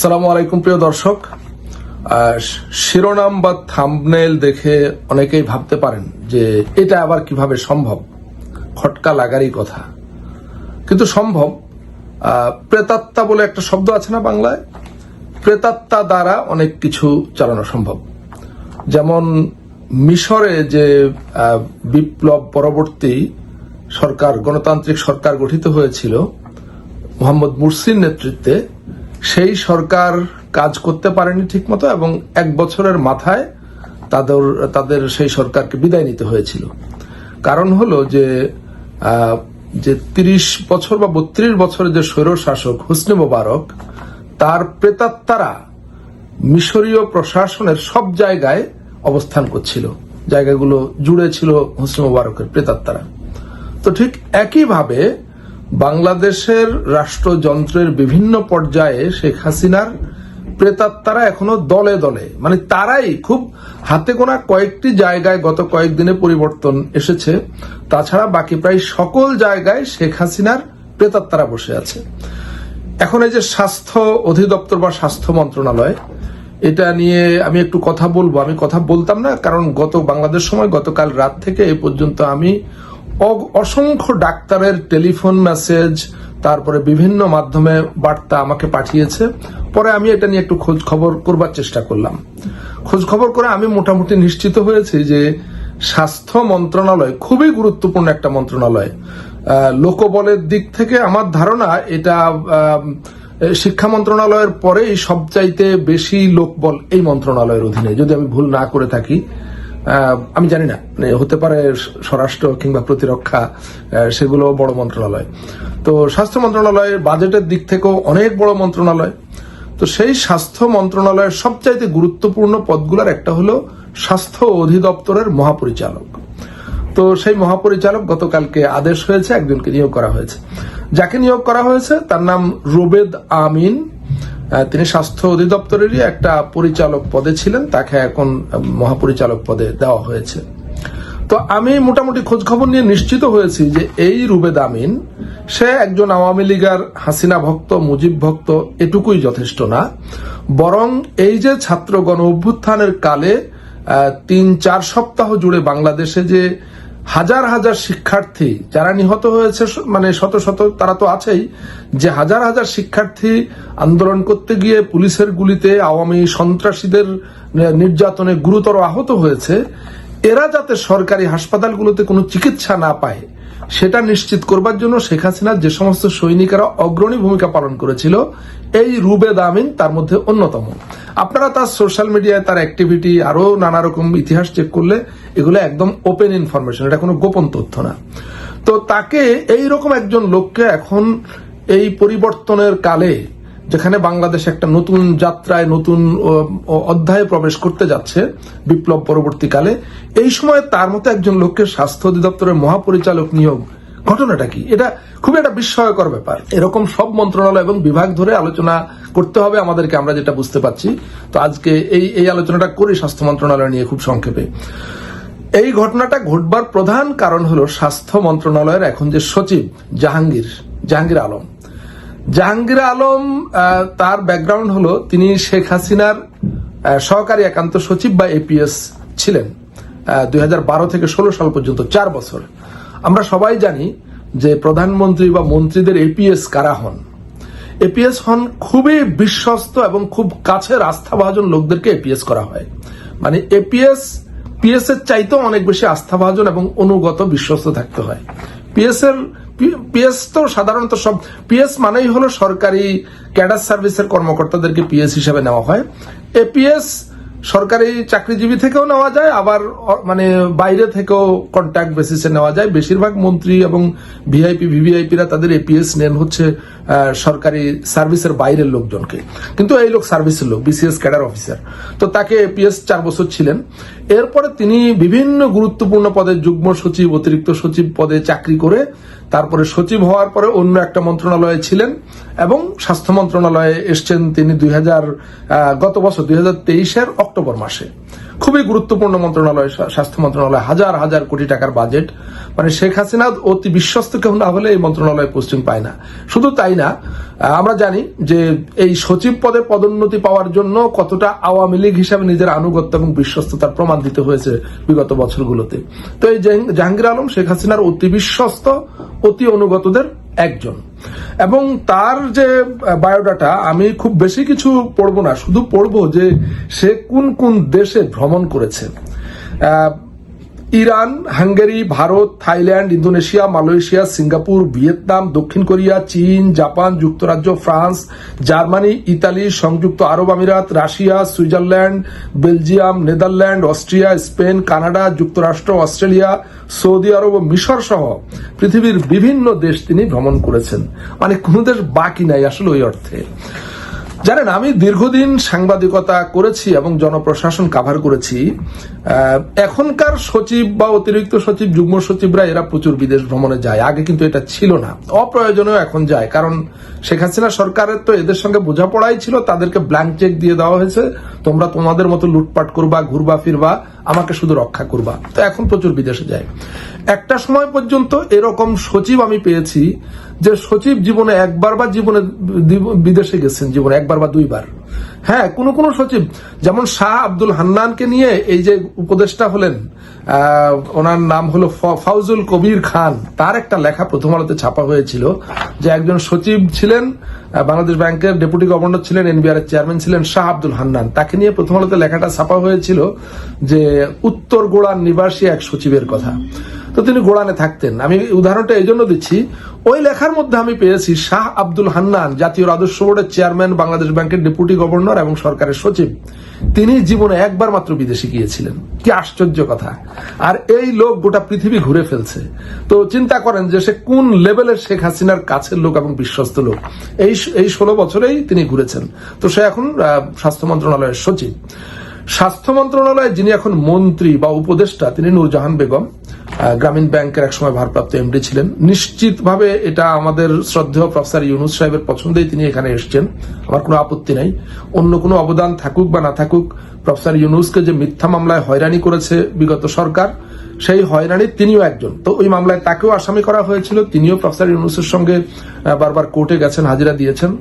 সালামু আলাইকুম, প্রিয় দর্শক। শিরোনাম বা থাম্বনেল দেখে অনেকেই ভাবতে পারেন যে এটা আবার কীভাবে সম্ভব। খটকা লাগারই কথা। কিন্তু সম্ভব প্রেতাত্মা বলে একটা শব্দ আছে না বাংলায়? প্রেতাত্মা দ্বারা অনেক কিছু চালানো সম্ভব। যেমন মিশরে যে বিপ্লব পরবর্তী সরকার, গণতান্ত্রিক সরকার গঠিত হয়েছিল, মোহাম্মদ মুরসির নেতৃত্বে সেই সরকার কাজ করতে পারেনি ঠিকমতো এবং এক বছরের মাথায় তাদের তাদের সেই সরকারকে বিদায় নিতে হয়েছিল। কারণ হলো যে যে তিরিশ বছর বা বত্রিশ বছরের যে স্বৈর শাসক হুসনে মোবারক, তার প্রেতাত্মারা মিশরীয় প্রশাসনের সব জায়গায় অবস্থান করছিল। জায়গাগুলো জুড়ে ছিল হুসনে মোবারকের প্রেতাত্মারা। তো ঠিক একইভাবে বাংলাদেশের রাষ্ট্রযন্ত্রের বিভিন্ন পর্যায়ে শেখ হাসিনার প্রেতাত্মারা এখনও দলে দলে। মানে তারাই খুব হাতে গোনা কয়েকটি জায়গায় গত কয়েকদিনে পরিবর্তন এসেছে। তাছাড়া বাকি প্রায় সকল জায়গায় শেখ হাসিনার প্রেতাত্মারা বসে আছে। এখন এই যে স্বাস্থ্য অধিদপ্তর বা স্বাস্থ্য মন্ত্রণালয়, এটা নিয়ে আমি একটু কথা বলব। আমি কথা বলতাম না, কারণ গত বাংলাদেশ সময় গতকাল রাত থেকে এ পর্যন্ত আমি অসংখ্য ডাক্তারের টেলিফোন মেসেজ, তারপরে বিভিন্ন মাধ্যমে বার্তা আমাকে পাঠিয়েছে। পরে আমি এটা নিয়ে একটু খোঁজ খবর করবার চেষ্টা করলাম। খোঁজ খবর করে আমি মোটামুটি নিশ্চিত হয়েছি যে স্বাস্থ্য মন্ত্রণালয় খুবই গুরুত্বপূর্ণ একটা মন্ত্রণালয়। লোকবলের দিক থেকে আমার ধারণা এটা শিক্ষা মন্ত্রণালয়ের পরেই সবচাইতে বেশি লোকবল এই মন্ত্রণালয়ের অধীনে। যদি আমি ভুল না করে থাকি আমি জানি না, হতে পারে স্বরাষ্ট্র কিংবা প্রতিরক্ষা সেগুলো বড় মন্ত্রণালয়। তো স্বাস্থ্য মন্ত্রণালয়ের বাজেটের দিক থেকেও অনেক বড় মন্ত্রণালয়। তো সেই স্বাস্থ্য মন্ত্রণালয়ের সবচাইতে গুরুত্বপূর্ণ পদগুলোর একটা হলো স্বাস্থ্য অধিদপ্তরের মহাপরিচালক। তো সেই মহাপরিচালক গতকালকে আদেশ হয়েছে, একজনকে নিয়োগ করা হয়েছে। যাকে নিয়োগ করা হয়েছে, তার নাম রুবেদ আমিন। তিনি স্বাস্থ্য অধিদপ্তরেরই একটা পরিচালক পদে ছিলেন, তাকে এখন মহাপরিচালক পদে দেওয়া হয়েছে। তো আমি মোটামুটি খোঁজ খবর নিয়ে নিশ্চিত হয়েছি যে এই রুবেদ আমিন, সে একজন আওয়ামী লীগার হাসিনা ভক্ত, মুজিব ভক্ত, এটুকুই যথেষ্ট না। বরং এই যে ছাত্র গণ অভ্যুত্থানের কালে তিন চার সপ্তাহ জুড়ে বাংলাদেশে যে হাজার হাজার শিক্ষার্থী যারা নিহত হয়েছে মানে শত শত তারা তো আছেই, যে হাজার হাজার শিক্ষার্থী আন্দোলন করতে গিয়ে পুলিশের গুলিতে আওয়ামী সন্ত্রাসীদের নির্যাতনে গুরুতর আহত হয়েছে, এরা যাতে সরকারি হাসপাতালগুলোতে কোনো চিকিৎসা না পায় সেটা নিশ্চিত করবার জন্য শেখ হাসিনার যে সমস্ত সৈনিকেরা অগ্রণী ভূমিকা পালন করেছিল, এই রুবে দামিন তার মধ্যে অন্যতম। আপনারা তার সোশ্যাল মিডিয়ায় তার অ্যাক্টিভিটি আরও নানা রকম ইতিহাস চেক করলে এগুলো একদম ওপেন ইনফরমেশন এটা কোনো গোপন তথ্য না। তো তাকে এই রকম একজন লোককে এখন এই পরিবর্তনের কালে যেখানে বাংলাদেশ একটা নতুন যাত্রায়, নতুন অধ্যায়ে প্রবেশ করতে যাচ্ছে বিপ্লব পরবর্তীকালে। এই সময় তার মতো একজন লোককে স্বাস্থ্য অধিদপ্তরের মহাপরিচালক নিয়োগ, ঘটনাটা কি? এটা খুব একটা বিস্ময়কর ব্যাপার। এরকম সব মন্ত্রণালয় এবং বিভাগ ধরে আলোচনা করতে হবে আমাদেরকে, আমরা যেটা বুঝতে পারছি। তো আজকে এই এই আলোচনাটা করি স্বাস্থ্য মন্ত্রণালয় নিয়ে খুব সংক্ষেপে। এই ঘটনাটা ঘটবার প্রধান কারণ হলো স্বাস্থ্য মন্ত্রণালয়ের এখন যে সচিব, জাহাঙ্গীর জাহাঙ্গীর আলম। জাহাঙ্গীর আলম তার ব্যাকগ্রাউন্ড হলো তিনি শেখ হাসিনার সহকারী একান্ত সচিব বা এপিএস ছিলেন। দু হাজার বারো থেকে ষোলো সাল পর্যন্ত চার বছর। আমরা সবাই জানি যে প্রধানমন্ত্রী বা মন্ত্রীদের এপিএস কারা হন? এপিএস হন খুবই বিশ্বস্ত এবং খুব কাছের আস্থাভাজন লোকদেরকে এপিএস করা হয়। মানে এপিএস পিএস এর চাইতেও অনেক বেশি আস্থাভাজন এবং অনুগত বিশ্বস্ত থাকতে হয়। পিএস এর পিএস তো সাধারণত সব পিএস মানেই হলো সরকারি ক্যাডার সার্ভিসের কর্মকর্তাদেরকে পিএস হিসেবে নেওয়া হয়। এপিএস সরকারি চাকরিজীবী থেকেও নেওয়া যায়, আবার মানে বাইরে থেকেও কন্ট্যাক্ট বেসিসে নেওয়া যায়। বেশিরভাগ মন্ত্রী এবং ভিআইপি ভিভিআইপিরা তাদের এপিএস নেন হচ্ছে সরকারি সার্ভিসের বাইরের লোকজনকে। কিন্তু এই লোক সার্ভিসের লোক বিসিএস ক্যাডার অফিসার। তো তাকে এপিএস চার বছর ছিলেন। এরপরে তিনি বিভিন্ন গুরুত্বপূর্ণ পদে যুগ্ম সচিব, অতিরিক্ত সচিব পদে চাকরি করে তারপরে সচিব হওয়ার পরে অন্য একটা মন্ত্রণালয়ে ছিলেন এবং স্বাস্থ্য মন্ত্রণালয়ে এসছেন তিনি দুই হাজার গত বছর দুই হাজার অক্টোবর মাসে। খুবই গুরুত্বপূর্ণ মন্ত্রণালয় স্বাস্থ্য মন্ত্রণালয়, হাজার হাজার কোটি টাকার বাজেট। মানে শেখ হাসিনা অতি বিশ্বস্ত কেউ না হলে এই মন্ত্রণালয়ে পোস্টিং পায় না। শুধু তাই না আমরা জানি যে এই সচিব পদে পদোন্নতি পাওয়ার জন্য কতটা আওয়ামী লীগ হিসাবে নিজের আনুগত্য এবং বিশ্বস্ততার প্রমাণ দিতে হয়েছে বিগত বছরগুলোতে। তো এই জাহাঙ্গীর আলম শেখ হাসিনার অতি বিশ্বস্ত, অতি অনুগতদের একজন। এবং তার যে বায়োডাটা, আমি খুব বেশি কিছু পড়ব না, শুধু পড়ব যে সে কোন কোন দেশে ভ্রমণ করেছে। Iran, Hungary, Bharat, Thailand, Indonesia, Malaysia, Singapore, Vietnam, দক্ষিণ কোরিয়া, চীন, জাপান, যুক্তরাজ্য, ফ্রান্স, জার্মানি, ইতালি, সংযুক্ত আরব আমিরাত, Russia, Switzerland, Belgium, Netherland, Austria, Spain, Canada, যুক্তরাষ্ট্র, অস্ট্রেলিয়া, সৌদি আরব ও মিশর সহ পৃথিবীর বিভিন্ন দেশ তিনি ভ্রমণ করেছেন। মানে কোন দেশ বাকি নাই আসলে ওই অর্থে। জানেন, আমি দীর্ঘদিন সাংবাদিকতা করেছি এবং জনপ্রশাসন কাভার করেছি। এখনকার সচিব বা অতিরিক্ত সচিব, যুগ্ম সচিবরা এরা প্রচুর বিদেশ ভ্রমণে যায়। আগে কিন্তু এটা ছিল না। অপ্রয়োজনীয় এখন যায়। কারণ শেখ হাসিনা সরকারের তো এদের সঙ্গে বোঝাপড়াই ছিল, তাদেরকে ব্ল্যাঙ্ক চেক দিয়ে দেওয়া হয়েছে। তোমরা তোমাদের মতো লুটপাট করবা, ঘুরবা, ফিরবা। আমাকে শুধু রক্ষা করবা। তো এখন প্রচুর বিদেশে যায় একটা সময় পর্যন্ত এরকম সচিব আমি পেয়েছি, যে সচিব জীবনে একবার বা জীবনে বিদেশে গেছেন, জীবনে একবার বা দুইবার। হ্যাঁ কোন কোন সচিব, যেমন শাহ আব্দুল হান্নানকে নিয়ে এই যে উপদেষ্টা হলেন ওনার নাম হলো ফাউজুল কবির খান। তার একটা লেখা প্রথম আলোতে ছাপা হয়েছিল যে একজন সচিব ছিলেন বাংলাদেশ ব্যাংকের ডেপুটি গভর্নর ছিলেন, এনবিআর এর চেয়ারম্যান ছিলেন শাহ আব্দুল হান্নান। তাকে নিয়ে প্রথম আলোতে লেখাটা ছাপা হয়েছিল যে উত্তর গোড়ার নিবাসী এক সচিবের কথা। তো তিনি গোড়ানে থাকতেন। আমি উদাহরণটা এই জন্য দিচ্ছি, ওই লেখার মধ্যে আমি পেয়েছি শাহ আব্দুল হান্নান, জাতীয় রাজস্ব বোর্ডের চেয়ারম্যান, বাংলাদেশ ব্যাংকের ডেপুটি গভর্নর এবং সরকারের সচিব। তিনি জীবনে একবার মাত্র বিদেশে গিয়েছিলেন। কি আশ্চর্য কথা। আর এই লোক গোটা পৃথিবী ঘুরে ফেলছে। তো চিন্তা করেন যে সে কোন লেভেলের শেখ হাসিনার কাছের লোক এবং বিশ্বস্ত লোক। এই এই ষোলো বছরেই তিনি ঘুরেছেন। তো সে এখন স্বাস্থ্য মন্ত্রণালয়ের সচিব। স্বাস্থ্য মন্ত্রণালয়ে যিনি এখন মন্ত্রী বা উপদেষ্টা, তিনি নূরজাহান বেগম। গ্রামীণ ব্যাংকের একসময় ভারপ্রাপ্ত এমডি ছিলেন। নিশ্চিতভাবে এটা আমাদের শ্রদ্ধেয় প্রফেসর ইউনুস সাহেবের পছন্দেই তিনি এখানে এসছেন। আমার কোনো আপত্তি নাই। অন্য কোনো অবদান থাকুক বা না থাকুক, প্রফেসর ইউনুসকে যে মিথ্যা মামলায় হয়রানি করেছে বিগত সরকার, সেই হয়রানি তিনিও একজন। তো ওই মামলায় তাকেও আসামি করা হয়েছিল। তিনিও প্রফেসর ইউনুসের সঙ্গে বারবার কোর্টে গেছেন, হাজিরা দিয়েছেন।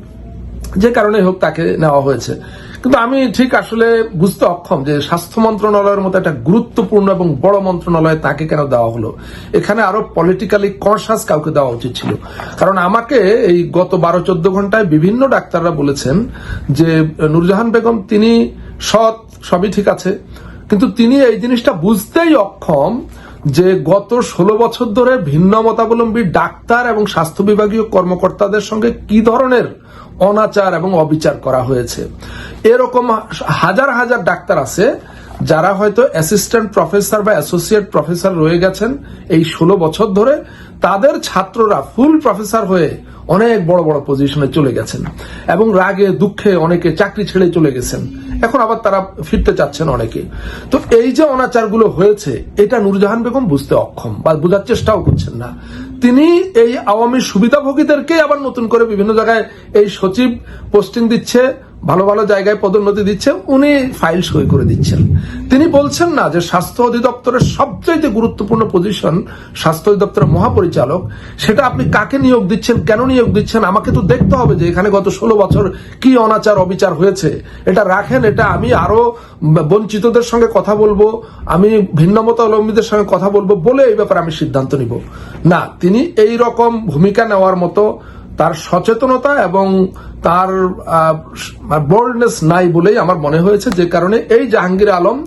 যে কারণে হোক তাকে নেওয়া হয়েছে। কিন্তু আমি ঠিক আসলে বুঝতে অক্ষম যে স্বাস্থ্য মন্ত্রণালয়ের মতো একটা গুরুত্বপূর্ণ এবং বড় মন্ত্রণালয় তাকে কেন দেওয়া হলো? এখানে আরও পলিটিক্যালি কনসাস কাউকে দেওয়া উচিত ছিল। কারণ আমাকে এই গত বারো, চোদ্দ ঘন্টায় বিভিন্ন ডাক্তাররা বলেছেন যে, নুরজাহান বেগম তিনি সৎ, সবই ঠিক আছে। কিন্তু তিনি এই জিনিসটা বুঝতেই অক্ষম যে গত ষোলো বছর ধরে ভিন্ন মতাবলম্বী ডাক্তার এবং স্বাস্থ্য বিভাগীয় কর্মকর্তাদের সঙ্গে কি ধরনের অনাচার এবং অবিচার করা হয়েছে। এরকম হাজার হাজার ডাক্তার আছে, যারা হয়তো অ্যাসিস্ট্যান্ট প্রফেসর বা অ্যাসোসিয়েট প্রফেসর রয়ে গেছেন এই ষোলো বছর ধরে। তাদের ছাত্ররা ফুল প্রফেসর হয়ে অনেক বড় বড় পজিশনে চলে গেছেন এবং রাগে, দুঃখে অনেকে চাকরি ছেড়ে চলে গেছেন। এখন আবার তারা ফিরতে চাচ্ছেন অনেকে। তো এই যে অনাচারগুলো হয়েছে, এটা নুরজাহান বেগম বুঝতে অক্ষম বা বোঝার চেষ্টাও করছেন না। তিনি এই আওয়ামী সুবিধাভোগীদেরকে আবার নতুন করে বিভিন্ন জায়গায় এই সচিব পোস্টিং দিচ্ছে, ভালো ভালো জায়গায় পদোন্নতি দিচ্ছে, উনি ফাইল সই করে দিচ্ছেন। তিনি বলছেন না যে স্বাস্থ্য অধিদপ্তরের সবচাইতে গুরুত্বপূর্ণ পজিশন স্বাস্থ্য অধিদপ্তরের মহাপরিচালক। সেটা আপনি কাকে নিয়োগ দিচ্ছেন, কেন নিয়োগ দিচ্ছেন? আমাকে তো দেখতে হবে যে এখানে গত ষোলো বছর কি অনাচার, অবিচার হয়েছে। এটা রাখেন, এটা আমি আরও বঞ্চিতদের সঙ্গে কথা বলব, আমি ভিন্নমতাবলম্বীদের সঙ্গে কথা বলব বলে এই ব্যাপারে আমি সিদ্ধান্ত নিব। না, তিনি এই রকম ভূমিকা নেওয়ার মতো তার সচেতনতা এবং তার বোল্ডনেস নাই বলেই আমার মনে হয়েছে, যে কারণে এই জাহাঙ্গীর আলম,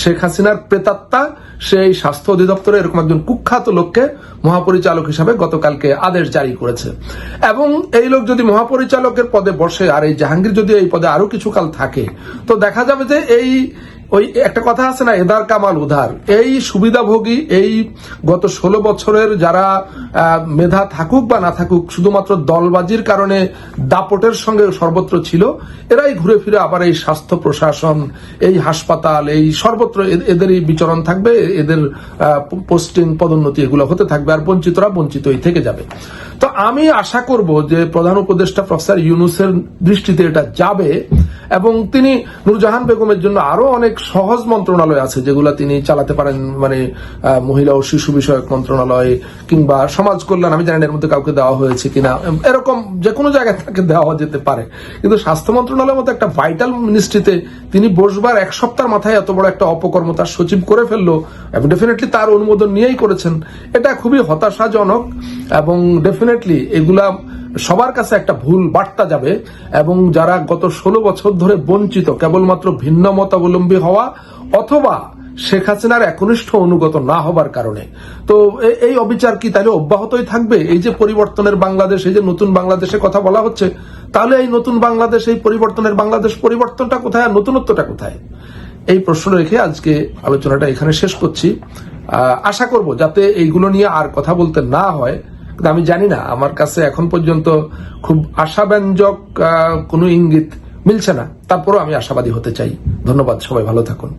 শেখ হাসিনার প্রেতাত্মা সেই স্বাস্থ্য অধিদপ্তরে এরকম একজন কুখ্যাত লোককে মহাপরিচালক হিসাবে গতকালকে আদেশ জারি করেছে। এবং এই লোক যদি মহাপরিচালকের পদে বসে, আর এই জাহাঙ্গীর যদি এই পদে আরও কিছুকাল থাকে, তো দেখা যাবে যে এই ওই একটা কথা আছে না, এদার কামাল উধার। এই সুবিধাভোগী, এই গত ষোলো বছরের যারা মেধা থাকুক বা না থাকুক, শুধুমাত্র দলবাজির কারণে দাপটের সঙ্গে সর্বত্র ছিল, এরাই ঘুরে ফিরে আবার এই স্বাস্থ্য প্রশাসন, এই হাসপাতাল, এই সর্বত্র এদেরই বিচরণ থাকবে, এদের পোস্টিং পদোন্নতি এগুলো হতে থাকবে, আর বঞ্চিতরা বঞ্চিতই থেকে যাবে। তো আমি আশা করব যে প্রধান উপদেষ্টা প্রফেসর ইউনুসের দৃষ্টিতে এটা যাবে এবং তিনি নুরজাহান বেগমের জন্য আরও অনেক সহজ মন্ত্রণালয় আছে যেগুলো তিনি চালাতে পারেন মানে মহিলা ও শিশু বিষয়ক মন্ত্রণালয় কিংবা সমাজ কল্যাণ, আমি জানি এর মধ্যে কাউকে দেওয়া হয়েছে কিনা, এরকম যে কোনো জায়গায় তাকে দেওয়া যেতে পারে। কিন্তু স্বাস্থ্য মন্ত্রণালয়ের মতো একটা ভাইটাল মিনিস্ট্রিতে তিনি বসবার এক সপ্তাহের মাথায় এত বড় একটা অপকর্ম তার সচিব করে ফেলল, এবং ডেফিনেটলি তার অনুমোদন নিয়েই করেছেন। এটা খুবই হতাশাজনক এবং ডেফিনেটলি এগুলা সবার কাছে একটা ভুল বার্তা যাবে এবং যারা গত ষোলো বছর ধরে বঞ্চিত, কেবলমাত্র ভিন্ন মতাবলম্বী হওয়া অথবা শেখ হাসিনার একনিষ্ঠ অনুগত না হবার কারণে। তো এই অবিচার কি তাহলে অব্যাহতই থাকবে? এই যে পরিবর্তনের বাংলাদেশ, এই যে নতুন বাংলাদেশে কথা বলা হচ্ছে, তাহলে এই নতুন বাংলাদেশ, এই পরিবর্তনের বাংলাদেশ পরিবর্তনটা কোথায় নতুনত্বটা কোথায়? এই প্রশ্ন রেখে আজকে আলোচনাটা এখানে শেষ করছি। আশা করব যাতে এইগুলো নিয়ে আর কথা বলতে না হয়। কিন্তু আমি জানি না, আমার কাছে এখন পর্যন্ত খুব আশাব্যঞ্জক কোনো ইঙ্গিত মিলছে না। তারপরও আমি আশাবাদী হতে চাই। ধন্যবাদ, সবাই ভালো থাকুন।